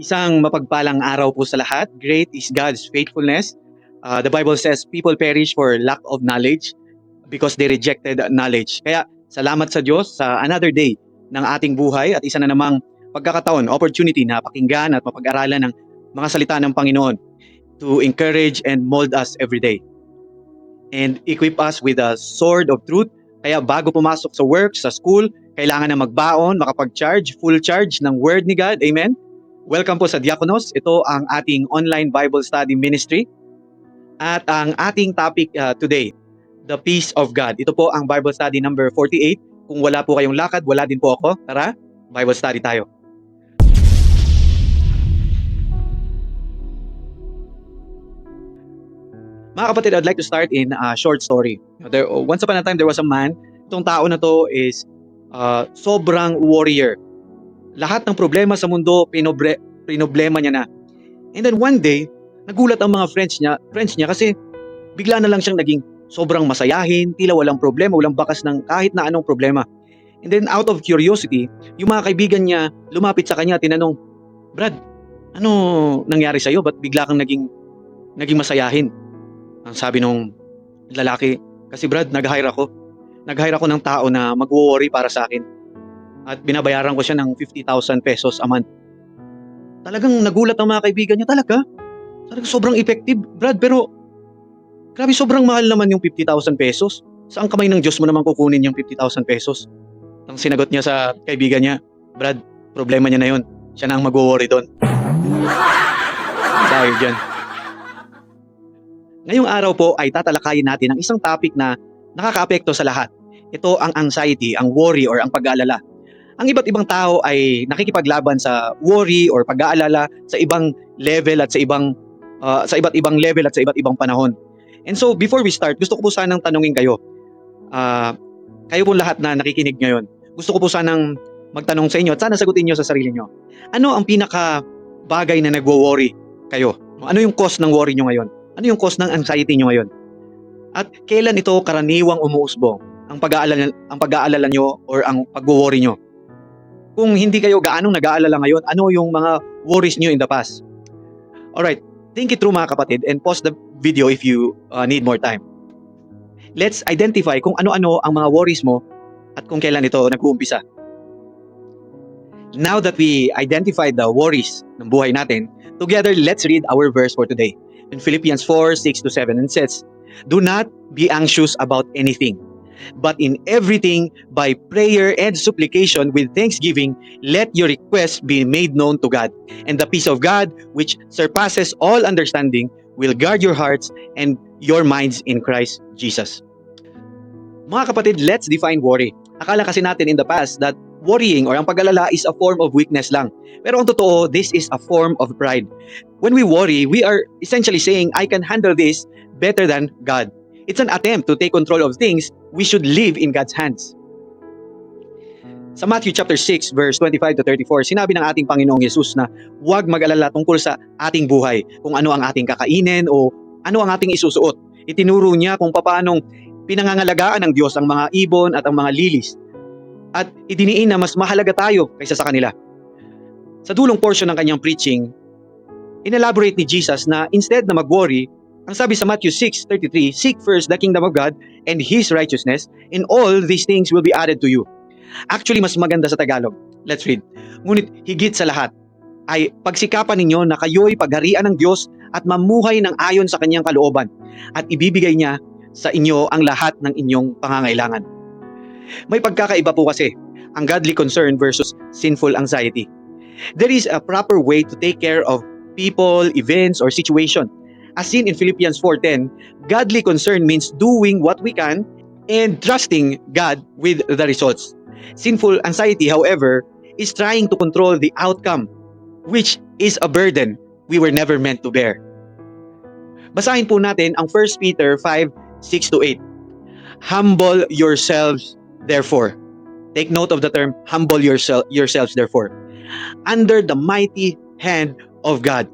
Isang mapagpalang araw po sa lahat. Great is God's faithfulness. Uh, the Bible says, people perish for lack of knowledge because they rejected knowledge. Kaya salamat sa Diyos sa another day ng ating buhay at isa na namang pagkakataon, opportunity na pakinggan at mapag-aralan ng mga salita ng Panginoon to encourage and mold us every day. And equip us with a sword of truth. Kaya bago pumasok sa work, sa school, kailangan na magbaon, makapag-charge, full charge ng Word ni God. Amen? Welcome po sa Diakonos. Ito ang ating online Bible study ministry. At ang ating topic uh, today, the peace of God. Ito po ang Bible study number 48. Kung wala po kayong lakad, wala din po ako. Tara, Bible study tayo. Mga kapatid, I'd like to start in a short story. There, once upon a time, there was a man. Itong tao na to is uh, sobrang warrior. Lahat ng problema sa mundo, pinobre, pinoblema niya na. And then one day, nagulat ang mga friends niya, friends niya kasi bigla na lang siyang naging sobrang masayahin, tila walang problema, walang bakas ng kahit na anong problema. And then out of curiosity, yung mga kaibigan niya lumapit sa kanya, tinanong, Brad, ano nangyari sa'yo? Ba't bigla kang naging, naging masayahin? Ang sabi nung lalaki, kasi Brad, nag-hire ako. Nag-hire ako ng tao na mag-worry para sa akin. At binabayaran ko siya ng 50,000 pesos a month. Talagang nagulat ang mga kaibigan niya. Talaga? Talagang sobrang effective, Brad. Pero, grabe sobrang mahal naman yung 50,000 pesos. Saan kamay ng Diyos mo naman kukunin yung 50,000 pesos? Ang sinagot niya sa kaibigan niya, Brad, problema niya na yun. Siya na ang mag-worry doon. Dahil dyan. Ngayong araw po ay tatalakayin natin ang isang topic na nakakaapekto sa lahat. Ito ang anxiety, ang worry or ang pag-aalala. Ang iba't ibang tao ay nakikipaglaban sa worry or pag-aalala sa ibang level at sa ibang uh, sa iba't ibang level at sa iba't ibang panahon. And so before we start, gusto ko po sanang tanungin kayo. Uh, kayo po lahat na nakikinig ngayon. Gusto ko po sanang magtanong sa inyo at sana sagutin niyo sa sarili niyo. Ano ang pinaka bagay na nagwo-worry kayo? Ano yung cause ng worry niyo ngayon? Ano yung cause ng anxiety niyo ngayon? At kailan ito karaniwang umuusbong? Ang pag-aalala ang pag-aalala niyo or ang pagwo-worry niyo? Kung hindi kayo gaanong nag-aalala ngayon, ano yung mga worries niyo in the past? Alright, think it through mga kapatid and pause the video if you uh, need more time. Let's identify kung ano-ano ang mga worries mo at kung kailan ito nag-uumpisa. Now that we identified the worries ng buhay natin, together let's read our verse for today. In Philippians 4, 6 to 7, and says, Do not be anxious about anything, but in everything, by prayer and supplication with thanksgiving, let your requests be made known to God. And the peace of God, which surpasses all understanding, will guard your hearts and your minds in Christ Jesus. Mga kapatid, let's define worry. Akala kasi natin in the past that worrying or ang pag-alala is a form of weakness lang. Pero ang totoo, this is a form of pride. When we worry, we are essentially saying, I can handle this better than God. It's an attempt to take control of things we should leave in God's hands. Sa Matthew chapter 6 verse 25 to 34, sinabi ng ating Panginoong Yesus na huwag mag-alala tungkol sa ating buhay, kung ano ang ating kakainin o ano ang ating isusuot. Itinuro niya kung paanong pinangangalagaan ng Diyos ang mga ibon at ang mga lilis. At idiniin na mas mahalaga tayo kaysa sa kanila. Sa dulong portion ng kanyang preaching, inelaborate ni Jesus na instead na mag-worry, ang sabi sa Matthew 6:33, Seek first the kingdom of God and His righteousness, and all these things will be added to you. Actually, mas maganda sa Tagalog. Let's read. Ngunit higit sa lahat, ay pagsikapan ninyo na kayo'y pagharian ng Diyos at mamuhay ng ayon sa kanyang kalooban at ibibigay niya sa inyo ang lahat ng inyong pangangailangan. May pagkakaiba po kasi ang godly concern versus sinful anxiety. There is a proper way to take care of people, events, or situation. As seen in Philippians 4.10, godly concern means doing what we can and trusting God with the results. Sinful anxiety, however, is trying to control the outcome, which is a burden we were never meant to bear. Basahin po natin ang 1 Peter 5, 6 to 8. Humble yourselves, therefore. Take note of the term, humble yourself, yourselves, therefore. Under the mighty hand of God.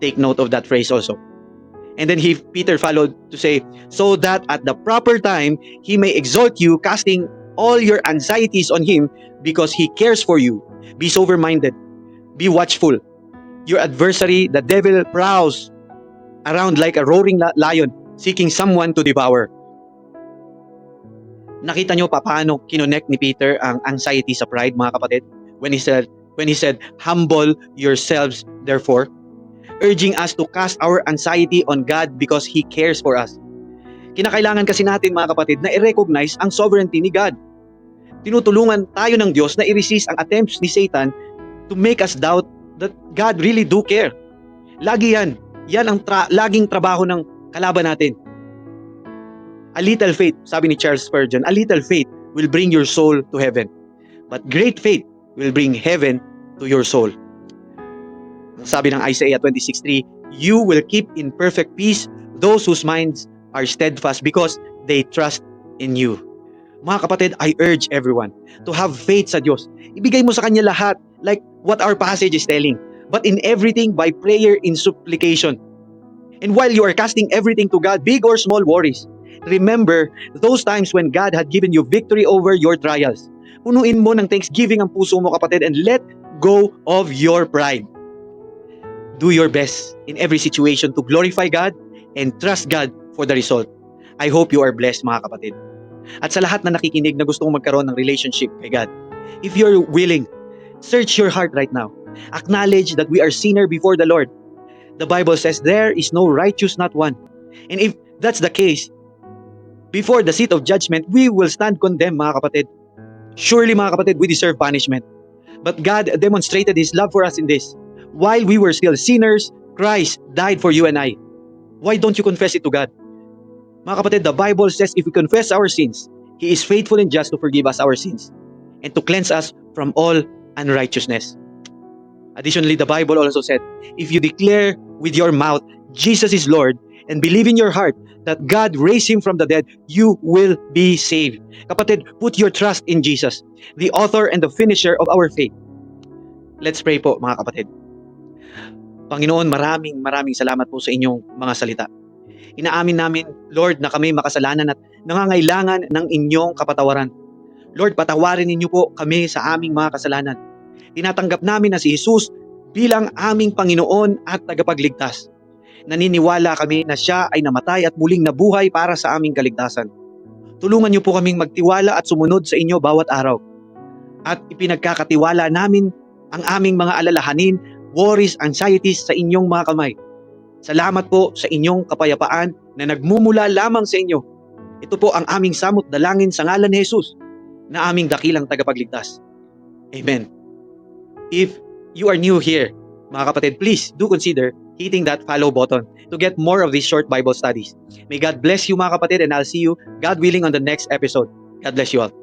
Take note of that phrase also. And then he, Peter followed to say, so that at the proper time, he may exhort you, casting all your anxieties on him because he cares for you. Be sober-minded. Be watchful. your adversary, the devil, prowls around like a roaring lion seeking someone to devour. Nakita nyo pa paano kinonect ni Peter ang anxiety sa pride, mga kapatid? When he said, when he said, humble yourselves therefore, urging us to cast our anxiety on God because He cares for us. Kinakailangan kasi natin mga kapatid na i-recognize ang sovereignty ni God. Tinutulungan tayo ng Diyos na i-resist ang attempts ni Satan to make us doubt that God really do care. Lagi yan. Yan ang tra- laging trabaho ng kalaban natin. A little faith, sabi ni Charles Spurgeon, a little faith will bring your soul to heaven. But great faith will bring heaven to your soul. Sabi ng Isaiah 26.3, You will keep in perfect peace those whose minds are steadfast because they trust in you. Mga kapatid, I urge everyone to have faith sa Diyos. Ibigay mo sa Kanya lahat like what our passage is telling. But in everything by prayer in supplication. And while you are casting everything to God, big or small worries, remember those times when God had given you victory over your trials. Punuin mo ng thanksgiving ang puso mo kapatid and let go of your pride. Do your best in every situation to glorify God and trust God for the result. I hope you are blessed mga kapatid. At sa lahat na nakikinig na gustong magkaroon ng relationship kay God, if you're willing, search your heart right now. Acknowledge that we are sinner before the Lord. The Bible says there is no righteous not one. And if that's the case, before the seat of judgment, we will stand condemned mga kapatid. Surely mga kapatid, we deserve punishment. But God demonstrated His love for us in this. While we were still sinners, Christ died for you and I. Why don't you confess it to God? Mga kapatid, the Bible says if we confess our sins, He is faithful and just to forgive us our sins and to cleanse us from all unrighteousness. Additionally, the Bible also said, if you declare with your mouth Jesus is Lord and believe in your heart that God raised Him from the dead, you will be saved. Kapatid, put your trust in Jesus, the author and the finisher of our faith. Let's pray po mga kapatid. Panginoon, maraming maraming salamat po sa inyong mga salita. Inaamin namin, Lord, na kami makasalanan at nangangailangan ng inyong kapatawaran. Lord, patawarin ninyo po kami sa aming mga kasalanan. Tinatanggap namin na si Jesus bilang aming Panginoon at tagapagligtas. Naniniwala kami na siya ay namatay at muling nabuhay para sa aming kaligtasan. Tulungan niyo po kaming magtiwala at sumunod sa inyo bawat araw. At ipinagkakatiwala namin ang aming mga alalahanin, worries, anxieties sa inyong mga kamay. Salamat po sa inyong kapayapaan na nagmumula lamang sa inyo. Ito po ang aming samot dalangin sa ngalan ni Jesus na aming dakilang tagapagligtas. Amen. If you are new here, mga kapatid, please do consider hitting that follow button to get more of these short Bible studies. May God bless you mga kapatid and I'll see you, God willing, on the next episode. God bless you all.